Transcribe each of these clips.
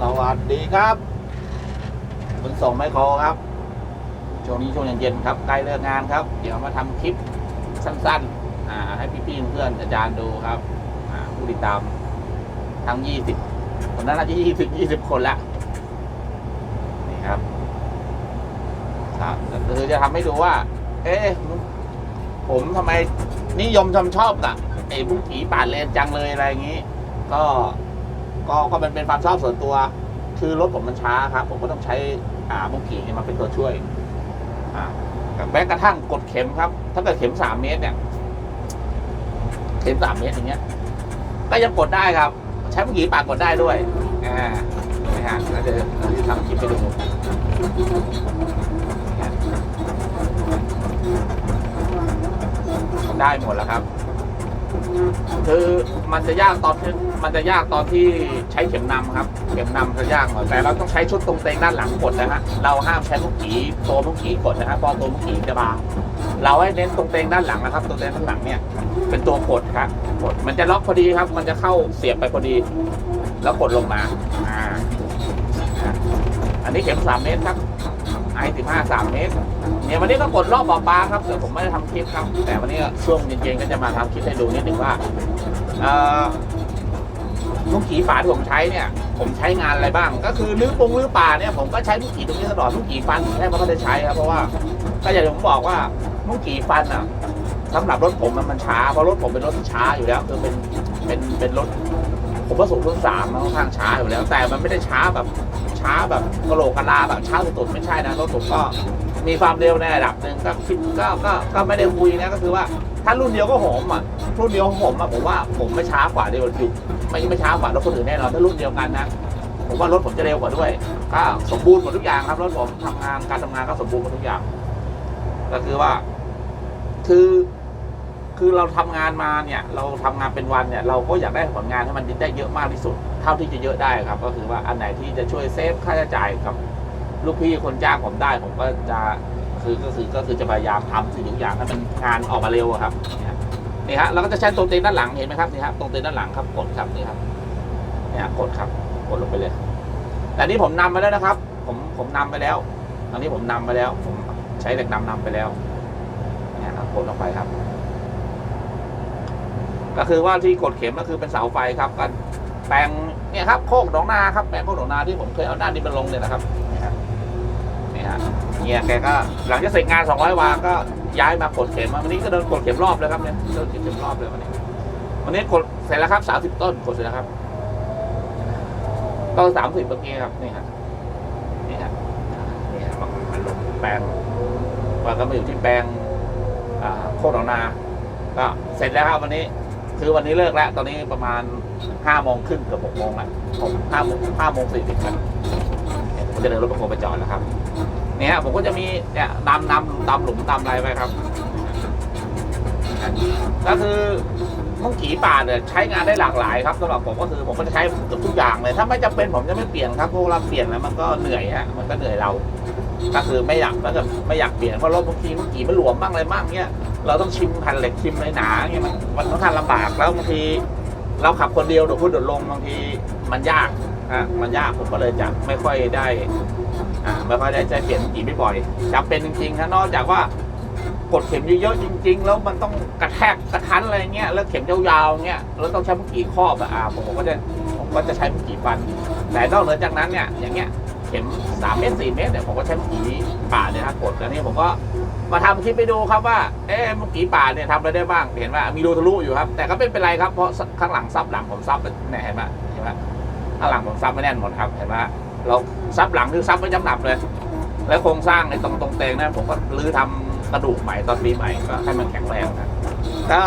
สวัสดีครับคุณส่งไมโครครับ ช่วงนี้ช่วงเย็นๆครับใกล้เลิกงานครับ เดี๋ยวมาทำคลิปสั้นๆอ่าให้พี่ๆเพื่อนอาจารย์ดูครับอ่าผู้ติดตามทั้งยี่สิบคนนั้นน่าจะยี่สิบยี่สิบคนละนี่ครับครับคือจะทำให้ดูว่า เอ๊ะผมทำไมนิยมชมชอบกับไอ้ผู้ผีป่าเลนจังเลยอะไรอย่างนี้ ก็ ก็ก็มันเป็นความชอบส่วนตัว คือรถผมมันช้าครับ ผมก็ต้องใช้อ่าบุ้งกีเนี่ยมาเป็นตัวช่วยอ่าแม้กระทั่งกดเข็มครับ ถ้าเกิดเข็มสามเมตรเนี่ย เข็มสามเมตรอย่างเงี้ย ก็ยังกดได้ครับ ใช้บุ้งกี่ปากกดได้ด้วยอ่านะฮะแล้วเดี๋ยวเราจะทำคลิปไปดูได้หมดแล้วครับ คือมันจะยากตอนที่มันจะยากตอนที่ใช้เข็มนำครับ เข็มนำจะยากหน่อยแต่เราต้องใช้ชุดตรงเตงด้านหลังกดนะฮะเราห้ามใช้มุกขีตัวมุกขีกดนะฮะเพราะตัวมุกขีจะบางเราให้เน้นตรงเตงด้านหลังนะครับตรงเตงด้านหลังเนี่ยเป็นตัวกดครับกดมันจะล็อกพอดีครับ มันจะเข้าเสียบไปพอดี แล้วกดลงมาอ่าอันนี้เข็มสามเมตรครับ ไอสิบห้าสามเมตรเนี่ยวันนี้ก็กดรอบบ่อปลาครับแต่ผมไม่ได้ทำคลิปครับ แต่วันนี้ช่วงเย็นๆก็จะมาทำคลิปให้ดูนิดหนึ่งว่าลูกขีป่าที่ผมใช้เนี่ย ผมใช้งานอะไรบ้าง ก็คือลื้อปงลื้อป่าเนี่ยผมก็ใช้ลูกขีตรงนี้ตลอดลูกขีฟันแทบไม่ค่อยได้ใช้ครับเพราะว่าก็อย่างที่ผมบอกว่าลูกขีฟันอะสำหรับรถผมมันมันช้าเพราะรถผมเป็นรถที่ช้าอยู่แล้วคือเป็นเป็นเป็นรถผมประสบรุ่นสามมันค่อนข้างช้าอยู่แล้ว แต่มันไม่ได้ช้าแบบ ช้าแบบกระโหลกกระลาแบบช้าสุดๆไม่ใช่นะรถผมก็มีความเร็วในระดับหนึ่งก็คิดก็ก็ก็ไม่ได้คุยนะก็คือว่าถ้ารุ่นเดียวก็หอมอะรุ่นเดียวของผมอะผมว่าผมไม่ช้ากว่าเดียวอยู่ไม่ไม่ช้ากว่ารถคนอื่นแน่นอนถ้ารุ่นเดียวกันนะผมว่ารถผมจะเร็วกว่าด้วยก็สมบูรณ์หมดทุกอย่างครับรถผมทำงานการทำงานก็สมบูรณ์หมดทุกอย่าง ก็คือว่า คือ คือเราทำงานมาเนี่ยเราทำงานเป็นวันเนี่ยเราก็อยากได้ผลงานให้มันได้เยอะมากที่สุด เท่าที่จะเยอะได้ครับ ก็คือว่าอันไหนที่จะช่วยเซฟค่าใช้จ่ายกับลูกพี่คนจ้างผมได้ผมก็จะคือก็คือก็คือจะพยายามทำสิ่งทุกอย่างให้มันงานออกมาเร็วครับนี่ฮะเราก็จะใช้ตรงเต็นด้านหลังเห็นไหมครับนี่ฮะตรงเต็นด้านหลังครับกดครับนี่ครับเนี่ยกดครับกดลงไปเลย แต่นี่ผมนำไปแล้วนะครับ ผมผมนำไปแล้วตอนนี้ผมนำไปแล้ว ผมใช้เหล็กนำนำไปแล้วเนี่ยครับกดลงไปครับ ก็คือว่าที่กดเข็มก็คือเป็นเสาไฟครับกันแปลงเนี่ยครับโคกหนองนาครับแปลงโคกหนองนาที่ผมเคยเอาด้านดินมาลงเนี่ยนะครับนี่ครับนี่ฮะเนี่ยแกก็หลังจากเสร็จงาน 200 วาก็ย้ายมากดเข็มมาวันนี้ก็เดินกดเข็มรอบเลยครับเนี่ยเดินกดเข็มรอบเลยวันนี้ วันนี้กดเสร็จแล้วครับ 30 ต้นกดเสร็จแล้วครับต้น30เมื่อกี้ครับนี่ครับนี่ครับนี่ครับมันลงแปลงว่าก็มาอยู่ที่แปลงโคกหนองนาก็เสร็จแล้วครับวันนี้ คือวันนี้เลิกแล้ว ตอนนี้ประมาณห้าโมงครึ่งเกือบหกโมงแล้วห้าโมงห้าโมงสี่สิบแล้วผมจะเดินรถประโคไปจอดแล้วครับ เนี่ยผมก็จะมีเนี่ยดำดำดำหลุมดำอะไรไปครับก็คือมุ้งขีป่าเนี่ยใช้งานได้หลากหลายครับสำหรับผมก็คือผมก็จะใช้เกือบทุกอย่างเลย ถ้าไม่จำเป็นผมจะไม่เปลี่ยนครับเพราะเวลาเปลี่ยนแล้วมันก็เหนื่อยฮะมันก็เหนื่อยเรา ก็คือไม่อยากแล้วก็ไม่อยากเปลี่ยนเพราะรถบางทีมุ้งขีมันหลวมบ้างอะไรบ้างเนี่ยเราต้องชิมแผ่นเหล็กชิมในหนาเงี้ยมันมันค่อนข้างลำบากแล้วบางทีเราขับคนเดียวโดดขึ้นโดดลงบางทีมันยากอะมันยากผมก็เลยจะไม่ค่อยได้อ่าไม่ค่อยได้ใช้เปลี่ยนกี่ไม่บ่อยจำเป็นจริงๆนะนอกจากว่ากดเข็มเยอะๆจริง ๆ แล้วมันต้องกระแทกกระทันอะไรเงี้ยแล้วเข็มยาวๆเงี้ยแล้วต้องใช้มุกกี่ครอบอะอ่าผมก็จะผมก็จะใช้มุกกี่ฟัน แต่นอกเหนือจากนั้นเนี่ยอย่างเงี้ย ข็มสามเมตรสี่เมตรเนี่ยผมก็ใช้มุกกี่ป่าเนี่ยนะกดแล้วนี่ผมก็มาทำคลิปไปดูครับว่า เอ๊ะเมื่อกี้ป่าเนี่ยทำอะไรได้บ้าง เห็นว่ามีรูทะลุอยู่ครับ แต่ก็ไม่เป็นไรครับ เพราะข้างหลังซับหลังผมซับเนี่ยเห็นไหมเห็นไหมข้างหลังผมซับไม่แน่นหมดครับ เห็นไหมเราซับหลังคือซับไม่จำหนับเลย แล้วโครงสร้างในตรงตรงเตงนะผมก็รื้อทำกระดูกใหม่ตอนปีใหม่ก็ให้มันแข็งแรงนะก็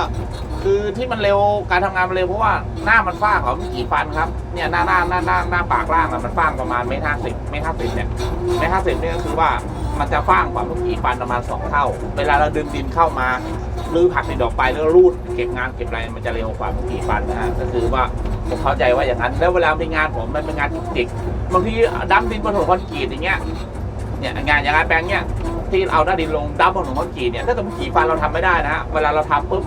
คือที่มันเร็วการทำงานมันเร็วเพราะว่าหน้ามันฟ้างของกี่ฟันครับเนี่ยหน้าหน้าหน้าหน้าหน้าปากล่างอะมันฟ้างประมาณเมตรห้าสิบเมตรห้าสิบเนี่ยเมตรห้าสิบเนี่ยก็คือว่ามันจะฟ้างกว่าลูกกี่ฟันประมาณสองเท่า เวลาเราดึงดินเข้ามาหรือผักในดอกไปแล้วรูดเก็บงานเก็บอะไรมันจะเร็วกว่าลูกกี่ฟันนะฮะก็คือว่าผมเข้าใจว่าอย่างนั้น แล้วเวลามีงานผมมันเป็นงานจิกบางทีดั้มดินบนถนนคอนกรีตอย่างเงี้ยเนี่ยงานอย่างงานแปลงเนี้ยที่เอาหน้าดินลงดั้มบนถนนคอนกรีตเนี่ยถ้าเกิดมันกี่ฟันเราทำไม่ได้นะฮะเวลาเราทำปุ๊บ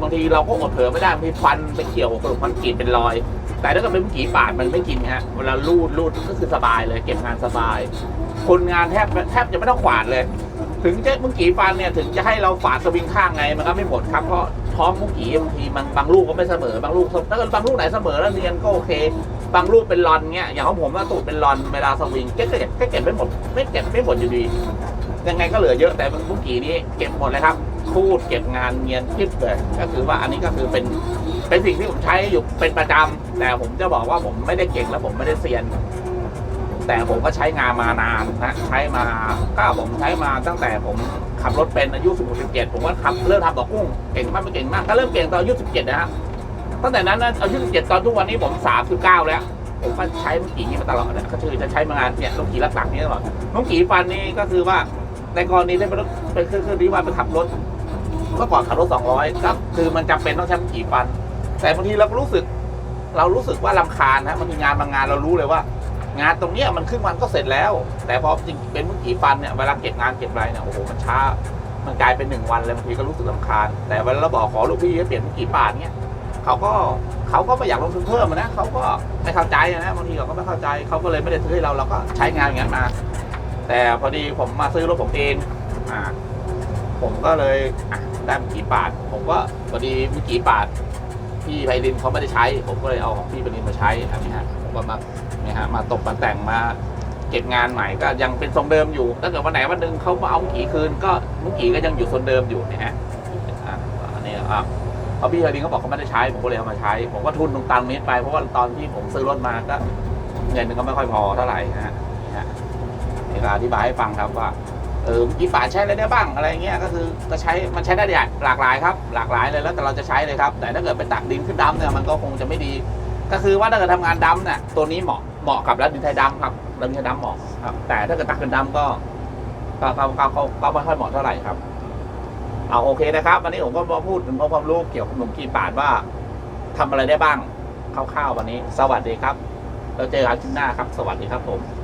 บางทีเราก็อดเผลอไม่ได้บางทีฟันไปเกี่ยวกับถนนคอนกรีตเป็นรอย แต่ถ้าเกิดเป็นมุกีปาดมันไม่กินฮะเวลาลูดลูดก็คือสบายเลย เก็บงานสบาย คนงานแทบแทบจะไม่ต้องขวาดเลย ถึงจะมุ้งกีฟันเนี่ยถึงจะให้เราฝาดสวิงข้างไงมันก็ไม่หมดครับเพราะท้องมุ้งกีบางทีมันบางลูกก็ไม่เสมอบางลูกถ้าเกิดบางลูกไหนเสมอแล้วเนียนก็โอเค บางลูกเป็นรอนเงี้ยอย่างของผมว่าตูดเป็นรอนเวลาสวิงก็เก็บก็เก็บไม่หมด ไม่เก็บไม่หมดอยู่ดียังไงก็เหลือเยอะแต่มุ้งกีนี้เก็บหมดเลยครับ คูดเก็บงานเงียนคลิปเลยก็คือว่าอันนี้ก็คือเป็นเป็นสิ่งที่ผมใช้อยู่เป็นประจำแต่ผมจะบอกว่าผมไม่ได้เก่งและผมไม่ได้เซียน แต่ผมก็ใช้งานมานานนะใช้มาก็ผมใช้มาตั้งแต่ผมขับรถเป็นอายุ16 17ผมก็ขับเริ่มทำต่อกุ้งเก่งมากไม่เก่งมากก็เริ่มเก่งตอนอายุ17นะฮะตั้งแต่นั้นนะอายุ17ตอนทุกวันนี้ผม 39 แล้วผมก็ใช้ลูกกี่นี้มาตลอดนะก็คือจะใช้มางานเนี่ยลูกกี่หลักนี้ตลอดลูกกี่ฟันนี่ก็คือว่าในกรณีที่เป็นรถเป็นคือคือที่ว่าไปขับรถ เมื่อก่อนขับรถ 200ก็คือมันจำเป็นต้องใช้ลูกกี่ฟัน แต่บางทีเราก็รู้สึก เรารู้สึกว่าลำคาญนะบางทีงานบางงานเรารู้เลยว่า งานตรงเนี้ยมันครึ่งวันก็เสร็จแล้ว แต่พอจริงเป็นมุ้งกี่ฟันเนี่ยเวลาเก็บงานเก็บอะไรเนี่ยโอ้โหมันช้า มันกลายเป็นหนึ่งวันเลยบางทีก็รู้สึกลำคาญ แต่เวลาเราบอกขอลูกพี่ให้เปลี่ยนมุ้งกี่ปาดเนี่ยเขาก็เขาก็ไม่อยากลงทุนเพิ่มนะเขาก็ไม่เข้าใจนะบางทีเขาก็ไม่เข้าใจเขาก็เลยไม่ได้ซื้อให้เราเราก็ใช้งานอย่างนั้นมา แต่พอดีผมมาซื้อรถผมเองอ่า ผมก็เลยอะได้งกี่ปาด ผมก็พอดีมุ้งกี่ปาดพี่ไพรินเขาไม่ได้ใช้ ผมก็เลยเอาของพี่ไพรินมาใช้อันนี้ฮะผมก็มาเนี่ยฮะมาตกมาแต่งมาเก็บงานใหม่ก็ยังเป็นทรงเดิมอยู่ถ้าเกิดวันไหนวันหนึ่งเขามาเอากี่คืนก็มุ้งกี่ก็ยังอยู่ทรงเดิมอยู่เนี่ยฮะอะอันนี้อะเพราะพี่ไพรินเขาบอกเขาไม่ได้ใช้ ผมก็เลยเอามาใช้ ผมก็ทุนตรงตังเมตรไปเพราะว่าตอนที่ผมซื้อรถมาก็เงินมันก็ไม่ค่อยพอเท่าไหร่นะฮะนี่ฮะนี่ก็อธิบายให้ฟังครับว่า เออกี่ฝาใช้อะไรได้บ้างอะไรเงี้ยก็คือก็ใช้มันใช้ได้หลากหลายครับ หลากหลายเลยแล้วแต่เราจะใช้เลยครับแต่ถ้าเกิดไปตักดินขึ้นดำเนี่ยมันก็คงจะไม่ดี ก็คือว่าถ้าเกิดทำงานดำเนี่ยตัวนี้เหมาะเหมาะกับแล้วดินไทยดำครับแล้วดินไทยดำเหมาะครับ แต่ถ้าเกิดตักเป็นดำก็ก็ก็ก็ก็ไม่ค่อยเหมาะเท่าไหร่ครับเอาโอเคนะครับ วันนี้ผมก็มาพูดถึงความรู้เกี่ยวกับหนุ่มกีปาดว่าทำอะไรได้บ้างคร่าวๆวันนี้ สวัสดีครับแล้วเจอกันคลิปหน้าครับ สวัสดีครับผม